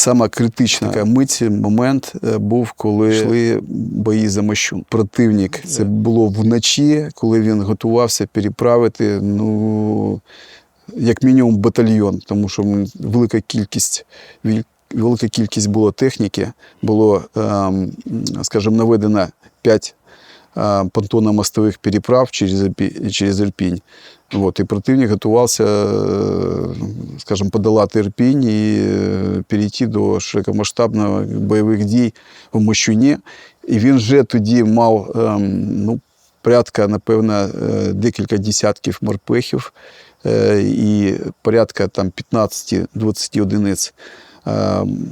Сама критична така мить, момент е, був, коли йшли бої за Мощун. Противник це було вночі, коли він готувався переправити. Ну як мінімум батальйон, тому що велика кількість велика кількість було техніки. Було, ем, скажімо, наведено 5 понтонно-мостових переправ через, через Ірпінь. От, і противник готувався, е, скажімо, подолати Ірпінь і е, перейти до широкомасштабних бойових дій в Мощуні. І він вже тоді мав ем, ну, порядка, напевно, е, декілька десятків морпехів і порядка там 15-20 одиниць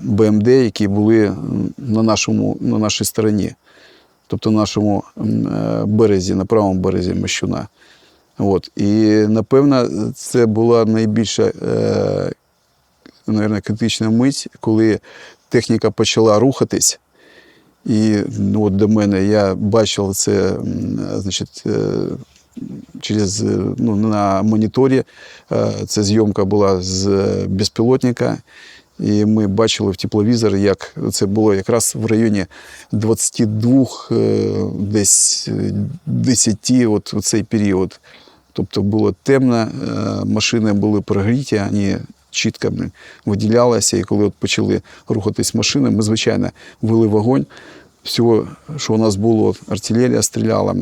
БМД, які були на, нашому, на нашій стороні, тобто на нашому березі, на правому березі Мощуна. От. І напевно, це була найбільша е, наверное, критична мить, коли техніка почала рухатись. І ну, от до мене я бачив це значить, е, через, е, ну, на моніторі. Це зйомка була з е, безпілотника. І ми бачили в тепловізор, як це було якраз в районі 22, е, десь е, 10, от цей період. Тобто було темно, е, машини були прогріті, вони чітко виділялися. І коли от почали рухатись машини, ми, звичайно, вели вогонь. Всього, що у нас було, артилерія стріляла.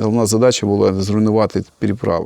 Головна задача була зруйнувати переправи.